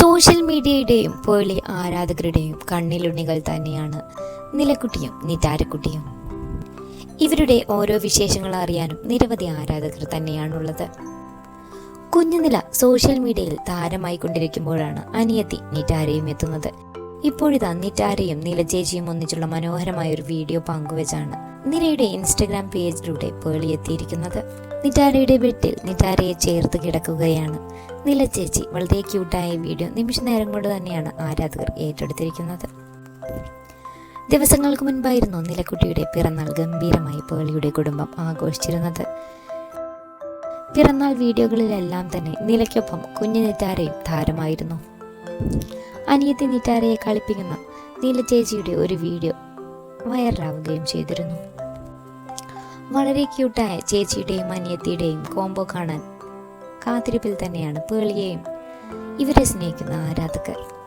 Social മീഡിയയുടെയും Pearle ആരാധകരുടെയും കണ്ണിലുണ്ണികൾ തന്നെയാണ് നിലക്കുട്ടിയും നിറ്റാരക്കുട്ടിയും. ഇവരുടെ ഓരോ വിശേഷങ്ങൾ അറിയാനും നിരവധി ആരാധകർ തന്നെയാണുള്ളത്. കുഞ്ഞുനില സോഷ്യൽ മീഡിയയിൽ താരമായി കൊണ്ടിരിക്കുമ്പോഴാണ് അനിയത്തി നിറ്റാരയും എത്തുന്നത്. ഇപ്പോഴിതാ നിറ്റാരയും നിലചേച്ചിയും ഒന്നിച്ചുള്ള മനോഹരമായ ഒരു വീഡിയോ പങ്കുവച്ചാണ് നിരയുടെ ഇൻസ്റ്റഗ്രാം പേജിലൂടെ പേളി എത്തിയിരിക്കുന്നത് നിറ്റാരയുടെ വീട്ടിൽ നിറ്റാരയെ ചേർത്ത് കിടക്കുകയാണ്. നിലച്ചേച്ചി വളരെ ക്യൂട്ടായ വീഡിയോ നിമിഷ നേരം കൊണ്ട് തന്നെയാണ് ആരാധകർ ഏറ്റെടുത്തിരിക്കുന്നത്. ദിവസങ്ങൾക്ക് മുൻപായിരുന്നു നിലക്കുട്ടിയുടെ പിറന്നാൾ ഗംഭീരമായി പേളിയുടെ കുടുംബം ആഘോഷിച്ചിരുന്നത്. പിറന്നാൾ വീഡിയോകളിലെല്ലാം തന്നെ നിലയ്ക്കൊപ്പം കുഞ്ഞു നിറ്റാരയും താരമായിരുന്നു. അനിയത്തി നിറ്റാരയെ കളിപ്പിക്കുന്ന നീലചേച്ചിയുടെ ഒരു വീഡിയോ വൈറലാവുകയും ചെയ്തിരുന്നു. വളരെ ക്യൂട്ടായ ചേച്ചിയുടെയും അനിയത്തിയുടെയും കോംബോ കാണാൻ കാത്തിരിപ്പിൽ തന്നെയാണ് പേളിയെയും ഇവരെ സ്നേഹിക്കുന്ന ആരാധകർ.